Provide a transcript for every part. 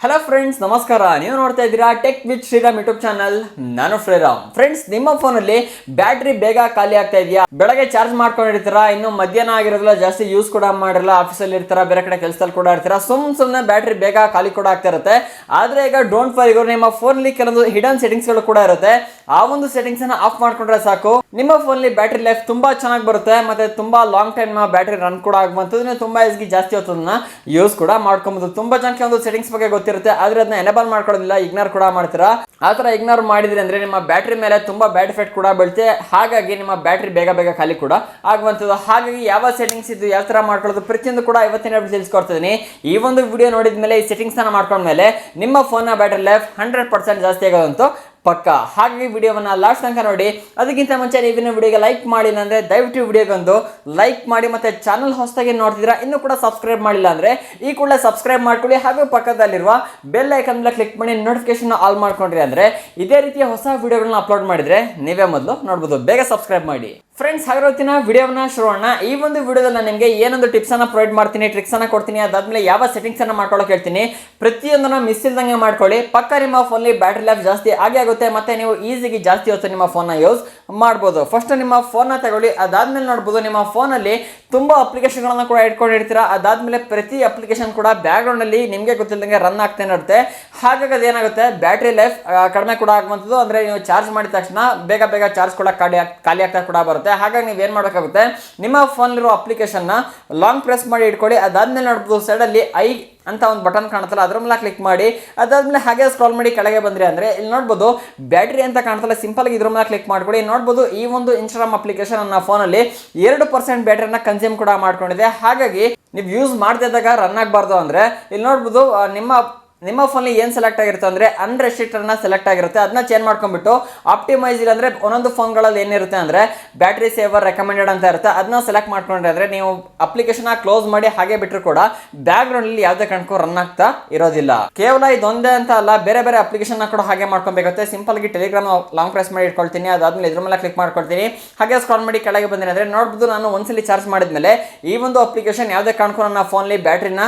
Hello friends ನಮಸ್ಕಾರ. ನೀವು ನೋಡ್ತಾ ಇದ್ದೀರಾ tech with Shriram YouTube channel ನಾನು ಶ್ರೀರಾಮ್. ಫ್ರೆಂಡ್ಸ್ ನಿಮ್ಮ ಫೋನಲ್ಲಿ ಬ್ಯಾಟ್ರಿ ಬೇಗ ಖಾಲಿ ಆಗ್ತಾ ಇದೆಯಾ? ಬೆಳಗ್ಗೆ ಚಾರ್ಜ್ ಮಾಡ್ಕೊಂಡಿರ್ತೀರಾ? ಇನ್ನು ಮಧ್ಯಾಹ್ನ ಆಗಿರೋದಿಲ್ಲ, ಜಾಸ್ತಿ ಯೂಸ್ ಕೂಡ ಮಾಡಿರಲ್ಲ ಆಫೀಸಲ್ಲಿ ಇರ್ತಾರ, ಬೇರೆ ಕಡೆ ಕೆಲಸದಲ್ಲಿ ಕೂಡ ಇರ್ತೀರಾ? ಸುಮ್ ಸುಮ್ಮನೆ ಬ್ಯಾಟ್ರಿ ಬೇಗ ಖಾಲಿ ಕೂಡ ಆಗ್ತಾ ಇರುತ್ತೆ. ಆದ್ರೆ ಈಗ ಡೋಂಟ್ ಫಾರ್ ಇವರು, ನಿಮ್ಮ ಫೋನಲ್ಲಿ ಕೆಲವೊಂದು ಹಿಡನ್ ಸೆಟ್ಟಿಂಗ್ಸ್ಗಳು ಕೂಡ ಇರುತ್ತೆ. ಆ ಒಂದು ಸೆಟ್ಟಿಂಗ್ಸ್ ಅನ್ನ ಆಫ್ ಮಾಡ್ಕೊಂಡ್ರೆ ಸಾಕು. ನಿಮ್ಮ ಫೋನಲ್ಲಿ ಬ್ಯಾಟ್ರಿ ಲೈಫ್ ತುಂಬಾ ಚೆನ್ನಾಗಿ ಬರುತ್ತೆ. ಮತ್ತೆ ತುಂಬಾ ಲಾಂಗ್ ಟೈಮ್ ಬ್ಯಾಟ್ರಿ ರನ್ ಕೂಡ ಆಗುವಂಥದ್ದು ತುಂಬಾ ಎಸ್ಗಿ ಜಾಸ್ತಿ ಹೊತ್ತದನ್ನ ಯೂಸ್ ಕೂಡ ಮಾಡ್ಕೊಬಹುದು ತುಂಬಾ ಜನಕ್ಕೆ ಒಂದು ಸೆಟ್ಟಿಂಗ್ಸ್ ಬಗ್ಗೆ ಗೊತ್ತಿರುತ್ತೆ ಆದ್ರೆ ಅದನ್ನ ಎನೇಬಲ್ ಮಾಡ್ಕೊಳ್ಳೋದಿಲ್ಲ ಇಗ್ನೋರ್ ಕೂಡ ಮಾಡ್ತೀರಾ? ಆ ಥರ ಇಗ್ನೋರ್ ಮಾಡಿದ್ರೆ ಅಂದ್ರೆ ನಿಮ್ಮ ಬ್ಯಾಟ್ರಿ ಮೇಲೆ ತುಂಬಾ ಬ್ಯಾಡ್ ಎಫೆಕ್ಟ್ ಕೂಡ ಬೀಳುತ್ತೆ. ಹಾಗಾಗಿ ನಿಮ್ಮ ಬ್ಯಾಟ್ರಿ ಬೇಗ ಬೇಗ ಖಾಲಿ ಕೂಡ ಆಗುವಂಥದ್ದು. ಹಾಗಾಗಿ ಯಾವ ಸೆಟ್ಟಿಂಗ್ಸ್ ಇದು ಯಾವ ಥರ ಮಾಡ್ಕೊಳ್ಳೋದು ಪ್ರತಿಯೊಂದು ಕೂಡ ಇವತ್ತಿನ ತಿಳಿಸ್ಕೊಡ್ತಿದ್ದೀನಿ. ಈ ಒಂದು ವಿಡಿಯೋ ನೋಡಿದ ಮೇಲೆ ಈ ಸೆಟ್ಟಿಂಗ್ಸ್ನ ಮಾಡ್ಕೊಂಡ್ಮೇಲೆ ನಿಮ್ಮ ಫೋನ್ನ ಬ್ಯಾಟ್ರಿ ಲೈಫ್ ಹಂಡ್ರೆಡ್ ಪರ್ಸೆಂಟ್ ಜಾಸ್ತಿ ಆಗೋದಂತೂ ಪಕ್ಕ. ಹಾಗೆ ವಿಡಿಯೋವನ್ನು ಲಾಸ್ಟ್ ತನಕ ನೋಡಿ, ಅದಕ್ಕಿಂತ ಮುಂಚೆ ನೀವಿನ ವಿಡಿಯೋಗೆ ಲೈಕ್ ಮಾಡಿಲ್ಲ ಅಂದರೆ ದಯವಿಟ್ಟು ವಿಡಿಯೋಗೊಂದು ಲೈಕ್ ಮಾಡಿ ಮತ್ತೆ ಚಾನಲ್ ಹೊಸದಾಗಿ ನೋಡ್ತಿದ್ದೀರಾ, ಇನ್ನೂ ಕೂಡ ಸಬ್ಸ್ಕ್ರೈಬ್ ಮಾಡಿಲ್ಲ ಅಂದರೆ ಈ ಕೂಡಲೇ ಸಬ್ಸ್ಕ್ರೈಬ್ ಮಾಡ್ಕೊಳ್ಳಿ. ಹಾಗೂ ಪಕ್ಕದಲ್ಲಿರುವ ಬೆಲ್ ಐಕನ್ ಮೇಲೆ ಕ್ಲಿಕ್ ಮಾಡಿ ನೋಟಿಫಿಕೇಶನ್ ಆಲ್ ಮಾಡ್ಕೊಂಡ್ರಿ ಅಂದರೆ ಇದೇ ರೀತಿಯ ಹೊಸ ವಿಡಿಯೋಗಳನ್ನ ಅಪ್ಲೋಡ್ ಮಾಡಿದರೆ ನೀವೇ ಮೊದಲು ನೋಡ್ಬೋದು. ಬೇಗ ಸಬ್ಸ್ಕ್ರೈಬ್ ಮಾಡಿ. ಫ್ರೆಂಡ್ಸ್ ಹಾಗಿರೋತ್ತಿನ ವಿಡಿಯೋವನ್ನ ಮಾಡೋಣ ಈ ಒಂದು ವಿಡಿಯೋದಲ್ಲಿ ನಾನು ನಿಮಗೆ ಏನೊಂದು ಟಿಪ್ಸ್ ಅನ್ನ ಪ್ರೊವೈಡ್ ಮಾಡ್ತೀನಿ ಟ್ರಿಕ್ಸ್ ಅನ್ನ ಕೊಡ್ತೀನಿ, ಅದಾದಮೇಲೆ ಯಾವ ಸೆಟ್ಟಿಂಗ್ಸ್ ಅನ್ನ ಮಾಡ್ಕೊಳ್ಳೋಕೆ ಹೇಳ್ತೀನಿ, ಪ್ರತಿಯೊಂದನ್ನು ಮಿಸ್ ಇಲ್ದಂಗೆ ಮಾಡ್ಕೊಳ್ಳಿ. ಪಕ್ಕ ನಿಮ್ಮ ಫೋನಲ್ಲಿ ಬ್ಯಾಟ್ರಿ ಲೈಫ್ ಜಾಸ್ತಿ ಆಗೇ ಆಗುತ್ತೆ. ಮತ್ತೆ ನೀವು ಈಸಿಗೆ ಜಾಸ್ತಿ ಹೊತ್ತು ನಿಮ್ಮ ಫೋನ್ನ ಯೂಸ್ ಮಾಡ್ಬೋದು. ಫಸ್ಟ್ ನಿಮ್ಮ ಫೋನ್ನ ತಗೊಳ್ಳಿ, ಅದಾದ್ಮೇಲೆ ನೋಡ್ಬೋದು, ನಿಮ್ಮ ಫೋನಲ್ಲಿ ತುಂಬ ಅಪ್ಲಿಕೇಶನ್ಗಳನ್ನು ಕೂಡ ಇಟ್ಕೊಂಡಿರ್ತೀರ ಅದಾದಮೇಲೆ ಪ್ರತಿ ಅಪ್ಲಿಕೇಶನ್ ಕೂಡ ಬ್ಯಾಕ್ಗ್ರೌಂಡ್ ಅಲ್ಲಿ ನಿಮಗೆ ಗೊತ್ತಿಲ್ಲದಂಗೆ ರನ್ ಆಗ್ತಾನೆ ಇರುತ್ತೆ. ಹಾಗಾಗಿ ಅದೇನಾಗುತ್ತೆ? ಬ್ಯಾಟ್ರಿ ಲೈಫ್ ಕಡಿಮೆ ಕೂಡ ಆಗುವಂಥದ್ದು. ಅಂದ್ರೆ ನೀವು ಚಾರ್ಜ್ ಮಾಡಿದ ತಕ್ಷಣ ಬೇಗ ಬೇಗ ಚಾರ್ಜ್ ಕೂಡ ಖಾಲಿ ಖಾಲಿ ಆಗ್ತಾ ಕೂಡ ಬರುತ್ತೆ. ಹಾಗಾಗಿ ನೀವು ಏನು ಮಾಡಬೇಕಾಗುತ್ತೆ? ನಿಮ್ಮ ಫೋನಲ್ಲಿರೋ ಅಪ್ಲಿಕೇಶನ್ನ ಲಾಂಗ್ ಪ್ರೆಸ್ ಮಾಡಿ ಇಟ್ಕೊಳ್ಳಿ. ಅದಾದ್ಮೇಲೆ ನೋಡ್ಬೋದು ಸೈಡಲ್ಲಿ ಐ ಅಂತ ಒಂದು ಬಟನ್ ಕಾಣುತ್ತಲ್ಲ, ಅದ್ರ ಮೇಲೆ ಕ್ಲಿಕ್ ಮಾಡಿ, ಅದಾದ್ಮೇಲೆ ಹಾಗೆ ಸ್ಕ್ರಾಲ್ ಮಾಡಿ ಕೆಳಗೆ ಬಂದ್ರೆ ಅಂದ್ರೆ ಇಲ್ಲಿ ನೋಡ್ಬೋದು ಬ್ಯಾಟ್ರಿ ಅಂತ ಕಾಣ್ತಲ್ಲ ಸಿಂಪಲ್ ಇದ್ರ ಮೇಲೆ ಕ್ಲಿಕ್ ಮಾಡ್ಕೊಡಿ. ನೋಡ್ಬೋದು ಈ ಒಂದು ಇನ್ಸ್ಟಾಗ್ರಾಮ್ ಅಪ್ಲಿಕೇಶನ್ ನನ್ನ ಫೋನಲ್ಲಿ ಎರಡು ಪರ್ಸೆಂಟ್ ಬ್ಯಾಟ್ರಿನ ಕನ್ಸ್ಯೂಮ್ ಕೂಡ ಮಾಡ್ಕೊಂಡಿದೆ. ಹಾಗಾಗಿ ನೀವು ಯೂಸ್ ಮಾಡ್ತಿದ್ದಾಗ ರನ್ ಆಗಬಾರ್ದು ಅಂದ್ರೆ ಇಲ್ಲಿ ನೋಡ್ಬೋದು ನಿಮ್ಮ ನಿಮ್ಮ ಫೋನಲ್ಲಿ ಏನು ಸೆಲೆಕ್ಟ್ ಆಗಿರುತ್ತೆ ಅಂದರೆ ಅನ್ರೆಸ್ಟ್ರಿಕ್ಟರ್ನ ಸೆಲೆಕ್ಟ್ ಆಗಿರುತ್ತೆ. ಅದನ್ನ ಚೇಂಜ್ ಮಾಡ್ಕೊಂಡ್ಬಿಟ್ಟು ಆಪ್ಟಿಮೈಸ್ ಇಲ್ಲ ಅಂದರೆ ಒಂದೊಂದು ಫೋನ್ಗಳಲ್ಲಿ ಏನಿರುತ್ತೆ ಅಂದರೆ ಬ್ಯಾಟ್ರಿ ಸೇವರ್ ರೆಕಮೆಂಡೆಡ್ ಅಂತ ಇರುತ್ತೆ. ಅದನ್ನ ಸೆಲೆಕ್ಟ್ ಮಾಡ್ಕೊಂಡ್ರೆ ಅಂದರೆ ನೀವು ಅಪ್ಲಿಕೇಶನ್ ಕ್ಲೋಸ್ ಮಾಡಿ ಹಾಗೆ ಬಿಟ್ಟರು ಕೂಡ ಬ್ಯಾಕ್ಗ್ರೌಂಡಲ್ಲಿ ಯಾವುದೇ ಕಾರಣಕ್ಕೂ ರನ್ ಆಗ್ತಾ ಇರೋದಿಲ್ಲ. ಕೇವಲ ಇದೊಂದೇ ಅಂತ ಅಲ್ಲ, ಬೇರೆ ಬೇರೆ ಅಪ್ಲಿಕೇಶನ್ ಕೂಡ ಹಾಗೆ ಮಾಡ್ಕೊಬೇಕಾಗುತ್ತೆ. ಸಿಂಪಲ್ ಆಗಿ ಟೆಲಿಗ್ರಾಮ್ ಲಾಂಗ್ ಪ್ರೆಸ್ ಮಾಡಿ ಇಟ್ಕೊಳ್ತೀನಿ. ಅದಾದ್ಮೇಲೆ ಇದ್ರ ಮೇಲೆ ಕ್ಲಿಕ್ ಮಾಡ್ಕೊಳ್ತೀನಿ. ಹಾಗೆ ಸ್ಕ್ರಾಲ್ ಮಾಡಿ ಕೆಳಗೆ ಬಂದಿನಿ ಅಂದರೆ ನೋಡ್ಬೋದು ನಾನು ಒಂದ್ಸಲಿ ಚಾರ್ಜ್ ಮಾಡಿದ್ಮೇಲೆ ಈ ಒಂದು ಅಪ್ಲಿಕೇಶನ್ ಯಾವುದೇ ಕಾರಣಕ್ಕೂ ನನ್ನ ಫೋನಲ್ಲಿ ಬ್ಯಾಟ್ರಿನ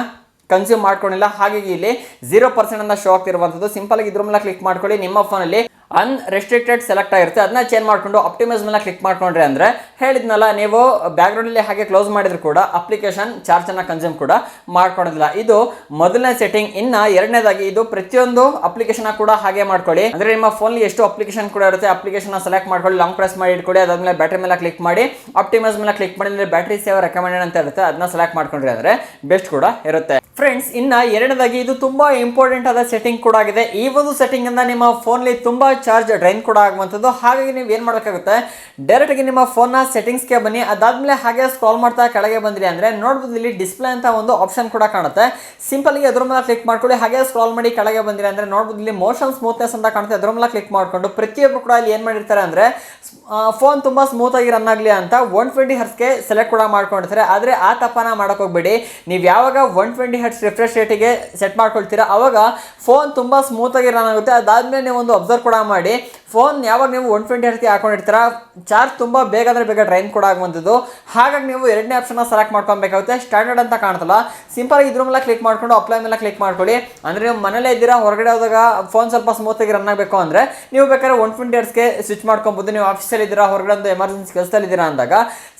ಕನ್ಸ್ಯೂಮ್ ಮಾಡ್ಕೊಂಡಿಲ್ಲ. ಹಾಗಾಗಿ ಇಲ್ಲಿ ಜೀರೋ ಪರ್ಸೆಂಟ್ ಅಂತ ಶೋ ಆಗ್ತಿರುವಂಥದ್ದು. ಸಿಂಪಲ್ ಆಗಿ ಇದ್ರ ಮೇಲೆ ಕ್ಲಿಕ್ ಮಾಡ್ಕೊಳ್ಳಿ. ನಿಮ್ಮ ಫೋನಲ್ಲಿ ಅನ್ರೆಸ್ಟ್ರಿಕ್ಟೆಡ್ ಸೆಲೆಕ್ಟ್ ಆಗಿರುತ್ತೆ. ಅದನ್ನ ಚೇಂಜ್ ಮಾಡ್ಕೊಂಡು ಆಪ್ಟಿಮೈಸ್ ಮೇಲೆ ಕ್ಲಿಕ್ ಮಾಡ್ಕೊಂಡ್ರೆ ಅಂದ್ರೆ ಹೇಳಿದ್ನಲ್ಲ, ನೀವು ಬ್ಯಾಕ್ಗ್ರೌಂಡಲ್ಲಿ ಹಾಗೆ ಕ್ಲೋಸ್ ಮಾಡಿದ್ರು ಕೂಡ ಅಪ್ಲಿಕೇಶನ್ ಚಾರ್ಜನ್ನು ಕನ್ಸ್ಯೂಮ್ ಕೂಡ ಮಾಡ್ಕೊಳೋದಿಲ್ಲ. ಇದು ಮೊದಲನೇ ಸೆಟ್ಟಿಂಗ್ ಇನ್ನ ಎರಡನೇದಾಗಿ ಇದು ಪ್ರತಿಯೊಂದು ಅಪ್ಲಿಕೇಶನ್ ಕೂಡ ಹಾಗೆ ಮಾಡ್ಕೊಳ್ಳಿ. ಅಂದ್ರೆ ನಿಮ್ಮ ಫೋನಲ್ಲಿ ಎಷ್ಟು ಅಪ್ಲಿಕೇಶನ್ ಕೂಡ ಇರುತ್ತೆ ಅಪ್ಲಿಕೇಶನ್ ಸೆಲೆಕ್ಟ್ ಮಾಡ್ಕೊಳ್ಳಿ ಲಾಂಗ್ ಪ್ರೆಸ್ ಮಾಡಿ ಇಟ್ಕೊಳ್ಳಿ, ಅದಾದ್ಮೇಲೆ ಬ್ಯಾಟ್ರಿ ಮೇಲೆ ಕ್ಲಿಕ್ ಮಾಡಿ ಆಪ್ಟಿಮೈಸ್ ಮೇಲೆ ಕ್ಲಿಕ್ ಮಾಡಿ ಅಂದ್ರೆ ಬ್ಯಾಟ್ರಿ ಸೇವ್ ರೆಕಮೆಂಡೆಡ್ ಅಂತ ಇರುತ್ತೆ. ಅದನ್ನ ಸೆಲೆಕ್ಟ್ ಮಾಡ್ಕೊಂಡ್ರೆ ಅಂದ್ರೆ ಬೆಸ್ಟ್ ಕೂಡ ಇರುತ್ತೆ. ಫ್ರೆಂಡ್ಸ್ ಇನ್ನ ಎರಡನೇದಾಗಿ ಇದು ತುಂಬಾ ಇಂಪಾರ್ಟೆಂಟ್ ಆದ ಸೆಟ್ಟಿಂಗ್ ಕೂಡ ಆಗಿದೆ. ಈ ಒಂದು ಸೆಟ್ಟಿಂಗ್ ಇಂದ ನಿಮ್ಮ ಫೋನ್ಲಿ ತುಂಬಾ ಚಾರ್ಜ್ ಡ್ರೈನ್ ಕೂಡ ಆಗುವಂಥದ್ದು. ಹಾಗಾಗಿ ನೀವು ಏನು ಮಾಡಬೇಕಾಗುತ್ತೆ? ಡೈರೆಕ್ಟಾಗಿ ನಿಮ್ಮ ಫೋನ್ನ ಸೆಟ್ಟಿಂಗ್ಸ್ಗೆ ಬನ್ನಿ. ಅದಾದಮೇಲೆ ಹಾಗೆ ಸ್ಕ್ರಾಲ್ ಮಾಡ್ತಾ ಕೆಳಗೆ ಬಂದಿರಿ ಅಂದರೆ ನೋಡ್ಬೋದು ಇಲ್ಲಿ ಡಿಸ್ಪ್ಲೇ ಅಂತ ಒಂದು ಆಪ್ಷನ್ ಕೂಡ ಕಾಣುತ್ತೆ. ಸಿಂಪಲ್ ಆಗಿ ಅದ್ರ ಮೇಲೆ ಕ್ಲಿಕ್ ಮಾಡ್ಕೊಳ್ಳಿ. ಹಾಗೆ ಸ್ಕ್ರಾಲ್ ಮಾಡಿ ಕೆಳಗೆ ಬಂದಿರಿ ಅಂದರೆ ನೋಡ್ಬೋದು ಇಲ್ಲಿ ಮೋಷನ್ ಸ್ಮೂತ್ನೆಸ್ ಅಂತ ಕಾಣುತ್ತೆ. ಅದ್ರ ಮೇಲೆ ಕ್ಲಿಕ್ ಮಾಡ್ಕೊಂಡು ಪ್ರತಿಯೊಬ್ಬರು ಕೂಡ ಇಲ್ಲಿ ಏನು ಮಾಡಿರ್ತಾರೆ ಅಂದರೆ ಫೋನ್ ತುಂಬ ಆಗಿ ರನ್ ಆಗಲಿ ಅಂತ ಒನ್ ಟ್ವೆಂಟಿ ಹರ್ಸ್ಗೆ ಸೆಲೆಕ್ಟ್ ಕೂಡ ಮಾಡ್ಕೊಂಡಿರ್ತಾರೆ. ಆದರೆ ಆ ತಪ್ಪನ ಮಾಡೋಕೆ ಹೋಗ್ಬೇಡಿ. ನೀವು ಯಾವಾಗ ಒನ್ ಟ್ವೆಂಟಿ ಹರ್ಟ್ಸ್ ರಿಫ್ರೆಶ್ ರೇಟಿಗೆ ಸೆಟ್ ಮಾಡ್ಕೊಳ್ತೀರಾ, ಅವಾಗ ಫೋನ್ ತುಂಬಾ ಆಗಿ ರನ್ ಆಗುತ್ತೆ. ಅದಾದ್ಮೇಲೆ ನೀವು ಒಂದು ಅಬ್ಸರ್ವ್ ಕೂಡ ಮಾಡಿ ಫೋನ್ ಯಾವಾಗ ನೀವು ಒನ್ ಟ್ವೆಂಟಿ ಹರ್ತಿ ಹಾಕೊಂಡಿರ್ತೀರಾ? ಚಾರ್ಜ್ ತುಂಬ ಬೇಗ ಅಂದರೆ ಬೇಗ ಡ್ರೈನ್ ಕೂಡ ಆಗುವಂಥದ್ದು ಹಾಗಾಗಿ ನೀವು ಎರಡನೇ ಆಪ್ಷನ್ ಸೆಲೆಕ್ಟ್ ಮಾಡ್ಕೊಬೇಕಾಗುತ್ತೆ. ಸ್ಟ್ಯಾಂಡರ್ಡ್ ಅಂತ ಕಾಣ್ತಲ್ಲ ಸಿಂಪಲ್ ಇದ್ರ ಮೇಲೆ ಕ್ಲಿಕ್ ಮಾಡ್ಕೊಂಡು ಅಪ್ಲೈ ಮೇಲೆ ಕ್ಲಿಕ್ ಮಾಡ್ಕೊಳ್ಳಿ. ಅಂದರೆ ನೀವು ಮನೇಲೇ ಇದ್ದೀರಾ, ಹೊರಗಡೆ ಹೋದಾಗ ಫೋನ್ ಸ್ವಲ್ಪ ಸ್ಮೂತ್ ಆಗಿ ರನ್ ಆಗಬೇಕು ಅಂದರೆ ನೀವು ಬೇಕಾದ್ರೆ ಒನ್ ಟ್ವೆಂಟಿ ಹರ್ಸ್ಗೆ ಸ್ವಿಚ್ ಮಾಡ್ಕೊಬೋದು. ನೀವು ಆಫೀಸಲ್ಲಿ ಇದ್ದೀರಾ, ಹೊರಗಡೆ ಒಂದು ಎಮರ್ಜೆನ್ಸಿ ಕೆಲಸದಲ್ಲಿ ಇದ್ದೀರಾ ಅಂದಾಗ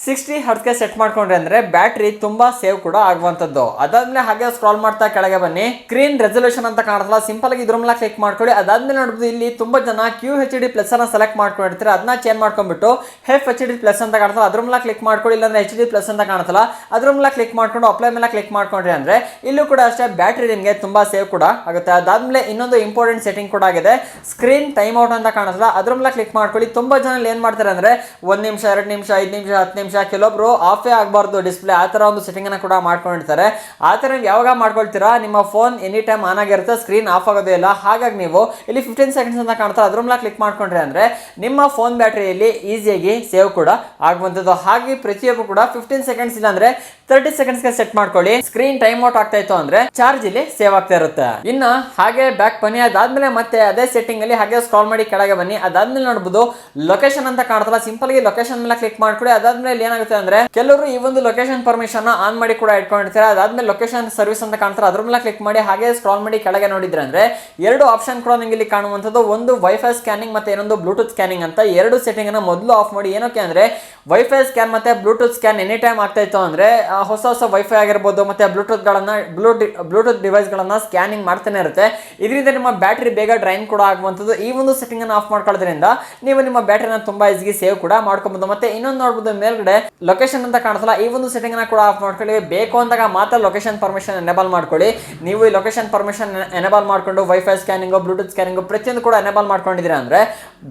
ಸಿಕ್ಸ್ಟಿ ಹರ್ಸ್ಗೆ ಸೆಟ್ ಮಾಡ್ಕೊಂಡ್ರೆ ಅಂದರೆ ಬ್ಯಾಟ್ರಿ ತುಂಬ ಸೇವ್ ಕೂಡ ಆಗುವಂಥದ್ದು ಅದಾದಮೇಲೆ ಹಾಗೆ ಸ್ಕ್ರಾಲ್ ಮಾಡ್ತಾ ಕೆಳಗೆ ಬನ್ನಿ. ಸ್ಕ್ರೀನ್ ರೆಸಲ್ಯೂಷನ್ ಅಂತ ಕಾಣ್ತಲ್ಲ ಸಿಂಪಲ್ ಆಗಿ ಇದ್ರ ಮೇಲೆ ಕ್ಲಿಕ್ ಮಾಡ್ಕೊಳ್ಳಿ. ಅದಾದ್ಮೇಲೆ ನೋಡ್ಬೋದು ಇಲ್ಲಿ ತುಂಬಾ ಜನ ಕ್ಯೂ ಎಚ್ ಡಿ ಪ್ಲಸ್ ಅನ್ನ ಸೆಲೆಕ್ಟ್ ಮಾಡ್ಕೊಂಡಿರ್ತೀರ, ಅದನ್ನ ಚೇಂಜ್ ಮಾಡ್ಕೊಂಡ್ಬಿಟ್ಟು ಹೆಫ್ ಎಚ್ ಡಿ ಪ್ಲಸ್ ಅಂತ ಕಾಣ್ತಲ್ಲ ಅದ್ರ ಮೇಲೆ ಕ್ಲಿಕ್ ಮಾಡ್ಕೊಳ್ಳಿ ಇಲ್ಲಾಂದ್ರೆ ಎಚ್ ಡಿ ಪ್ಲಸ್ ಅಂತ ಕಾಣ್ತಲ್ಲ ಅದ್ರ ಮೇಲೆ ಕ್ಲಿಕ್ ಮಾಡ್ಕೊಂಡು ಅಪ್ಲೈ ಮೇಲೆ ಕ್ಲಿಕ್ ಮಾಡ್ಕೊಂಡ್ರಿ ಅಂದ್ರೆ, ಇಲ್ಲೂ ಕೂಡ ಅಷ್ಟೇ ಬ್ಯಾಟ್ರಿ ನಿಮಗೆ ತುಂಬಾ ಸೇವ್ ಕೂಡ ಆಗುತ್ತೆ. ಅದಾದ್ಮೇಲೆ ಇನ್ನೊಂದು ಇಂಪಾರ್ಟೆಂಟ್ ಸೆಟ್ಟಿಂಗ್ ಕೂಡ ಆಗಿದೆ ಸ್ಕ್ರೀನ್ ಟೈಮ್ ಔಟ್ ಅಂತ ಕಾಣಿಸಲ್ಲ ಅದ್ರ ಮೇಲೆ ಕ್ಲಿಕ್ ಮಾಡ್ಕೊಳ್ಳಿ ತುಂಬಾ ಜನ ಏನು ಮಾಡ್ತಾರೆ ಅಂದ್ರೆ, ಒಂದು ನಿಮಿಷ, ಎರಡು ನಿಮಿಷ, ಐದು ನಿಮಿಷ, ಹತ್ತು ನಿಮಿಷ, ಕೆಲವೊಬ್ರು ಆಫೇ ಆಗಬಾರ್ದು ಡಿಸ್ಪ್ಲೇ ಆ ಥರ ಒಂದು ಸೆಟ್ಟಿಂಗ್ ಅನ್ನ ಕೂಡ ಮಾಡ್ಕೊಂಡಿರ್ತಾರೆ. ಆ ಥರ ಯಾವಾಗ ಮಾಡ್ಕೊಳ್ತೀರಾ, ನಿಮ್ಮ ಫೋನ್ ಎನಿ ಟೈಮ್ ಆನ್ ಆಗಿರುತ್ತೆ ಸ್ಕ್ರೀನ್ ಆಫ್ ಆಗೋದೇ ಇಲ್ಲ. ಹಾಗಾಗಿ ನೀವು ಇಲ್ಲಿ ಫಿಫ್ಟೀನ್ ಸೆಕೆಂಡ್ಸ್ ಅಂತ ಕಾಣ್ತಾರೆ ಅದ್ರ ಮೇಲೆ ಕ್ಲಿಕ್ ಮಾಡ್ಕೊಂಡ್ರೆ ಅಂದ್ರೆ ನಿಮ್ಮ ಫೋನ್ ಬ್ಯಾಟ್ರಿಯಲ್ಲಿ ಈಸಿಯಾಗಿ ಸೇವ್ ಕೂಡ ಆಗುವಂಥದ್ದು ಹಾಗೆ ಪ್ರತಿಯೊಬ್ಬರು ಕೂಡ ಫಿಫ್ಟೀನ್ ಸೆಕೆಂಡ್ಸ್ ಇಲ್ಲ ಅಂದ್ರೆ ತರ್ಟಿ ಸೆಕೆಂಡ್ಸ್ಗೆ ಸೆಟ್ ಮಾಡ್ಕೊಳ್ಳಿ. ಸ್ಕ್ರೀನ್ ಟೈಮ್ ಔಟ್ ಆಗ್ತಾ ಇತ್ತು ಅಂದ್ರೆ ಚಾರ್ಜ್ ಇಲ್ಲಿ ಸೇವ್ ಆಗ್ತಾ ಇರುತ್ತೆ. ಇನ್ನ ಹಾಗೆ ಬ್ಯಾಕ್ ಬನ್ನಿ. ಅದಾದ್ಮೇಲೆ ಮತ್ತೆ ಅದೇ ಸೆಟ್ಟಿಂಗ್ ಅಲ್ಲಿ ಹಾಗೆ ಸ್ಕ್ರಾಲ್ ಮಾಡಿ ಕೆಳಗೆ ಬನ್ನಿ. ಅದಾದ್ಮೇಲೆ ನೋಡಬಹುದು ಲೊಕೇಶನ್ ಅಂತ ಕಾಣ್ತಲ್ಲ. ಸಿಂಪಲ್ ಆಗಿ ಲೊಕೇಶನ್ ಮೇಲೆ ಕ್ಲಿಕ್ ಮಾಡ್ಕೊಳ್ಳಿ ಅದಾದ್ಮೇಲೆ ಏನಾಗುತ್ತೆ ಅಂದ್ರೆ ಕೆಲವರು ಈ ಒಂದು ಲೊಕೇಶನ್ ಪರ್ಮಿಷನ್ ಆನ್ ಮಾಡಿ ಕೂಡ ಇಟ್ಕೊಂಡಿರ್ತಾರೆ. ಅದಾದ್ಮೇಲೆ ಲೊಕೇಶನ್ ಸರ್ವಿಸ್ ಅಂತ ಕಾಣ್ತಾರೆ ಅದ್ರ ಮೇಲೆ ಕ್ಲಿಕ್ ಮಾಡಿ ಹಾಗೆ ಸ್ಕ್ರಾಲ್ ಮಾಡಿ ಕೆಳಗೆ ನೋಡಿದ್ರೆ ಅಂದ್ರೆ ಎರಡು ಆಪ್ಷನ್ ಕೂಡ ನಿಮಗೆ ಇಲ್ಲಿ ಕಾಣುವಂಥದ್ದು. ಒಂದು ವೈಫೈ ಸ್ಕ್ಯಾನಿಂಗ್ ಮತ್ತೆ ಇನ್ನೊಂದು ಬ್ಲೂಟೂತ್ ಸ್ಕ್ಯಾನಿಂಗ್ ಅಂತ ಎರಡು ಸೆಟ್ಟಿಂಗ್ ಅನ್ನ ಮೊದಲು ಆಫ್ ಮಾಡಿ. ಏನಕ್ಕೆ ಅಂದ್ರೆ ವೈಫೈ ಸ್ಕ್ಯಾನ್ ಮತ್ತು ಬ್ಲೂಟೂತ್ ಸ್ಕ್ಯಾನ್ ಎನಿ ಟೈಮ್ ಆಗ್ತಾ ಇತ್ತು ಅಂದರೆ ಹೊಸ ಹೊಸ ವೈಫೈ ಆಗಿರ್ಬೋದು ಮತ್ತು ಬ್ಲೂಟೂತ್ಗಳನ್ನು ಗಳನ್ನ ಬ್ಲೂಟೂತ್ ಡಿವೈಸ್ಗಳನ್ನು ಡಿವೈಸ್ ಗಳನ್ನ ಸ್ಕ್ಯಾನಿಂಗ್ ಮಾಡ್ತಾನೆ ಇರುತ್ತೆ. ಇದರಿಂದ ನಿಮ್ಮ ಬ್ಯಾಟ್ರಿ ಬೇಗ ಡ್ರೈನ್ ಕೂಡ ಆಗುವಂಥದ್ದು. ಈ ಒಂದು ಸೆಟ್ಟಿಂಗನ್ನು ಆಫ್ ಮಾಡ್ಕೊಳ್ಳೋದ್ರಿಂದ ನೀವು ನಿಮ್ಮ ಬ್ಯಾಟ್ರಿನ ತುಂಬ ಈಸಿಗೆ ಸೇವ್ ಕೂಡ ಮಾಡ್ಕೊಬೋದು. ಮತ್ತು ಇನ್ನೊಂದು ನೋಡ್ಬೋದು, ಮೇಲ್ಗಡೆ ಲೊಕೇಶನ್ ಅಂತ ಕಾಣಿಸಲ್ಲ. ಈ ಒಂದು ಸೆಟ್ಟಿಂಗನ್ನು ಕೂಡ ಆಫ್ ಮಾಡ್ಕೊಳ್ಳಿ. ಬೇಕು ಅಂದಾಗ ಮಾತ್ರ ಲೊಕೇಶನ್ ಪರ್ಮಿಷನ್ ಎನೇಬಲ್ ಮಾಡ್ಕೊಳ್ಳಿ. ನೀವು ಈ ಲೊಕೇಶನ್ ಪರ್ಮಿಷನ್ ಎನೇಬಲ್ ಮಾಡಿಕೊಂಡು ವೈಫೈ ಸ್ಕ್ಯಾನಿಂಗು ಬ್ಲೂಟೂತ್ ಸ್ಕ್ಯಾನಿಂಗು ಪ್ರತಿಯೊಂದು ಕೂಡ ಎನೇಬಲ್ ಮಾಡ್ಕೊಂಡಿದ್ದೀರಾ ಅಂದರೆ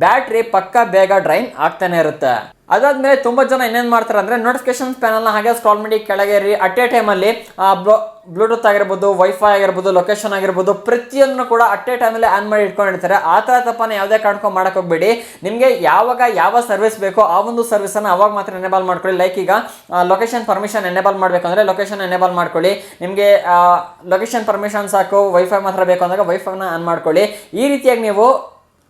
ಬ್ಯಾಟ್ರಿ ಪಕ್ಕ ಬೇಗ ಡ್ರೈನ್ ಆಗ್ತಾನೆ ಇರುತ್ತೆ. ಅದಾದ್ಮೇಲೆ ತುಂಬ ಜನ ಇನ್ನೇನು ಮಾಡ್ತಾರೆ ಅಂದ್ರೆ ನೋಟಿಫಿಕೇಶನ್ ಪ್ಯಾನಲ್ನ ಹಾಗೆ ಸ್ಕ್ರಾಲ್ ಮಾಡಿ ಕೆಳಗೆ ರೀ ಅಟ್ ಎ ಟೈಮಲ್ಲಿ ಬ್ಲೂಟೂತ್ ಆಗಿರ್ಬೋದು ವೈಫೈ ಆಗಿರ್ಬೋದು ಲೊಕೇಶನ್ ಆಗಿರ್ಬೋದು, ಪ್ರತಿಯೊಂದನ್ನು ಕೂಡ ಅಟ್ ಎ ಟೈಮಲ್ಲಿ ಆನ್ ಮಾಡಿ ಇಟ್ಕೊಂಡಿರ್ತಾರೆ ಆ ಥರ ತಪ್ಪನ ಯಾವುದೇ ಕಾರಣಕ್ಕೂ ಮಾಡಕ್ ಹೋಗಬೇಡಿ. ನಿಮಗೆ ಯಾವಾಗ ಯಾವ ಸರ್ವಿಸ್ ಬೇಕೋ ಆ ಒಂದು ಸರ್ವಿಸನ್ನು ಅವಾಗ ಮಾತ್ರ ಎನೇಬಲ್ ಮಾಡ್ಕೊಳ್ಳಿ. ಲೈಕ್ ಈಗ ಲೊಕೇಶನ್ ಪರ್ಮಿಷನ್ ಎನೇಬಲ್ ಮಾಡಬೇಕಂದ್ರೆ ಲೊಕೇಶನ್ ಎನೇಬಲ್ ಮಾಡ್ಕೊಳ್ಳಿ. ನಿಮಗೆ ಲೊಕೇಶನ್ ಪರ್ಮಿಷನ್ ಸಾಕು ವೈಫೈ ಮಾತ್ರ ಬೇಕು ಅಂದಾಗ ವೈಫೈನ ಆನ್ ಮಾಡ್ಕೊಳ್ಳಿ. ಈ ರೀತಿಯಾಗಿ ನೀವು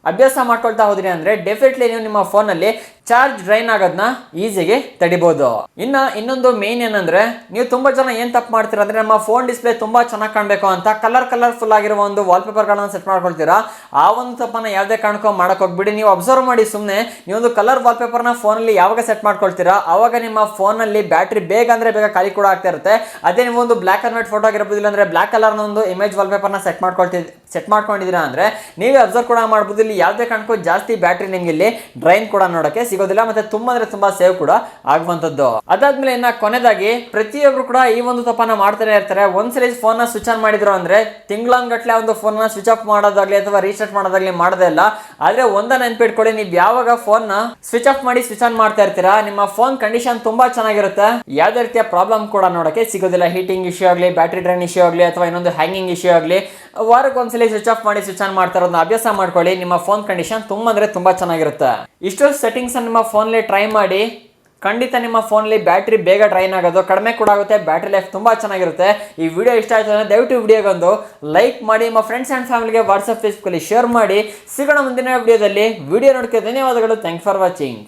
ಅಭ್ಯಾಸ ಮಾಡ್ಕೊಳ್ತಾ ಹೋದ್ರಿ ಅಂದ್ರೆ ಡೆಫಿನೆಟ್ಲಿ ನೀವು ನಿಮ್ಮ ಫೋನಲ್ಲಿ ಚಾರ್ಜ್ ಡ್ರೈನ್ ಆಗೋದನ್ನ ಈಸಿಗೆ ತಡಿಬೋದು. ಇನ್ನ ಇನ್ನೊಂದು ಮೇನ್ ಏನಂದ್ರೆ, ನೀವು ತುಂಬಾ ಜನ ಏನು ತಪ್ಪು ಮಾಡ್ತೀರಾ ಅಂದ್ರೆ ನಮ್ಮ ಫೋನ್ ಡಿಸ್ಪ್ಲೇ ತುಂಬಾ ಚೆನ್ನಾಗಿ ಕಾಣಬೇಕು ಅಂತ ಕಲರ್ ಕಲರ್ಫುಲ್ ಆಗಿರುವ ಒಂದು ವಾಲ್ಪೇಪರ್ಗಳನ್ನ ಸೆಟ್ ಮಾಡ್ಕೊಳ್ತೀರಾ? ಆ ಒಂದು ತಪ್ಪನ್ನ ಯಾವುದೇ ಕಾರಣಕ್ಕೂ ಮಾಡಕ್ ಹೋಗ್ಬಿಡಿ. ನೀವು ಅಬ್ಸರ್ವ್ ಮಾಡಿ ಸುಮ್ಮನೆ ನೀವೊಂದು ಕಲರ್ ವಾಲ್ಪೇಪರ್ನ ಫೋನಲ್ಲಿ ಯಾವಾಗ ಸೆಟ್ ಮಾಡ್ಕೊಳ್ತೀರಾ? ಆವಾಗ ನಿಮ್ಮ ಫೋನಲ್ಲಿ ಬ್ಯಾಟ್ರಿ ಬೇಗ ಅಂದರೆ ಬೇಗ ಖಾಲಿ ಕೂಡ ಆಗ್ತಾ ಇರುತ್ತೆ. ಅದೇ ನೀವು ಒಂದು ಬ್ಲಾಕ್ ಅಂಡ್ ವೈಟ್ ಫೋಟೋ ಆಗಿರ್ಬೋದು ಇಲ್ಲಾಂದ್ರೆ ಬ್ಲಾಕ್ ಕಲರ್ನ ಒಂದು ಇಮೇಜ್ ವಾಲ್ಪೇಪರ್ನ ಸೆಟ್ ಮಾಡ್ಕೊಳ್ತಿ ಸೆಟ್ ಮಾಡ್ಕೊಂಡಿದ್ದೀರಾ ಅಂದ್ರೆ ನೀವೇ ಅಬ್ಸರ್ವ್ ಕೂಡ ಮಾಡ್ಬೋದು. ಇಲ್ಲಿ ಯಾವುದೇ ಕಾರಣಕ್ಕೂ ಜಾಸ್ತಿ ಬ್ಯಾಟ್ರಿ ನಿಮ್ಗೆ ಇಲ್ಲಿ ಡ್ರೈನ್ ಕೂಡ ನೋಡಕ್ಕೆ ಸಿಗೋದಿಲ್ಲ, ಮತ್ತೆ ತುಂಬಾ ಅಂದ್ರೆ ತುಂಬಾ ಸೇವ್ ಕೂಡ ಆಗುವಂತದ್ದು ಅದಾದ್ಮೇಲೆ ಇನ್ನ ಕೊನೆದಾಗಿ ಪ್ರತಿಯೊಬ್ರು ಕೂಡ ಈ ಒಂದು ತಪ್ಪನ್ನ ಮಾಡ್ತಾನೆ ಇರ್ತಾರೆ. ಒಂದ್ಸಲಿ ಫೋನ್ನ ಸ್ವಿಚ್ ಆನ್ ಮಾಡಿದ್ರು ಅಂದ್ರೆ ತಿಂಗಳಂಗಟ್ಲೆ ಒಂದು ಫೋನ್ನ ಸ್ವಿಚ್ ಆಫ್ ಮಾಡೋದಾಗ್ಲಿ ಅಥವಾ ರೀಸ್ಟಾರ್ಟ್ ಮಾಡೋದಾಗ್ಲಿ ಮಾಡದೇ ಇಲ್ಲ. ಆದ್ರೆ ಒಂದ ನೆನ್ಪಿಟ್ಕೊಳ್ಳಿ, ನೀವು ಯಾವಾಗ ಫೋನ್ನ ಸ್ವಿಚ್ ಆಫ್ ಮಾಡಿ ಸ್ವಿಚ್ ಆನ್ ಮಾಡ್ತಾ ಇರ್ತೀರಾ, ನಿಮ್ಮ ಫೋನ್ ಕಂಡೀಷನ್ ತುಂಬಾ ಚೆನ್ನಾಗಿರುತ್ತೆ. ಯಾವ್ದೇ ರೀತಿಯ ಪ್ರಾಬ್ಲಮ್ ಕೂಡ ನೋಡಕ್ಕೆ ಸಿಗೋದಿಲ್ಲ. ಹೀಟಿಂಗ್ ಇಶ್ಯೂ ಆಗಲಿ ಬ್ಯಾಟ್ರಿ ಡ್ರೈನ್ ಇಶ್ಯೂ ಆಗಲಿ, ಅಥವಾ ಇನ್ನೊಂದು ಹ್ಯಾಂಗಿಂಗ್ ಇಶ್ಯೂ ಆಗಲಿ ವಾರಕ್ಕೆ ಒಂದ್ಸಲಿ ಸ್ವಿಚ್ ಆಫ್ ಮಾಡಿ ಸ್ವಿಚ್ ಆನ್ ಮಾಡ್ತಾ ಅಭ್ಯಾಸ ಮಾಡ್ಕೊಳ್ಳಿ. ನಿಮ್ಮ ಫೋನ್ ಕಂಡೀಷನ್ ತುಂಬ ಅಂದರೆ ತುಂಬಾ ಚೆನ್ನಾಗಿರುತ್ತೆ. ಇಷ್ಟು ಸೆಟ್ಟಿಂಗ್ಸ್ ನಿಮ್ಮ ಫೋನಲ್ಲಿ ಟ್ರೈ ಮಾಡಿ. ಖಂಡಿತ ನಿಮ್ಮ ಫೋನಲ್ಲಿ ಬ್ಯಾಟ್ರಿ ಬೇಗ ಡ್ರೈನ್ ಆಗೋದು, ಕಡಿಮೆ ಕೂಡ ಆಗುತ್ತೆ ಬ್ಯಾಟ್ರಿ ಲೈಫ್ ತುಂಬಾ ಚೆನ್ನಾಗಿರುತ್ತೆ. ಈ ವಿಡಿಯೋ ಇಷ್ಟ ಆಯ್ತು ಅಂದ್ರೆ ದಯವಿಟ್ಟು ವಿಡಿಯೋಗೊಂದು ಲೈಕ್ ಮಾಡಿ, ನಿಮ್ಮ ಫ್ರೆಂಡ್ಸ್ ಆ್ಯಂಡ್ ಫ್ಯಾಮಿಲಿಗೆ ವಾಟ್ಸಪ್ ಫೇಸ್ಬುಕ್ಕಲ್ಲಿ ಶೇರ್ ಮಾಡಿ. ಸಿಗೋಣ ಮುಂದಿನ ವಿಡಿಯೋದಲ್ಲಿ ವಿಡಿಯೋ ನೋಡೋಕ್ಕೆ ಧನ್ಯವಾದಗಳು. Thank for watching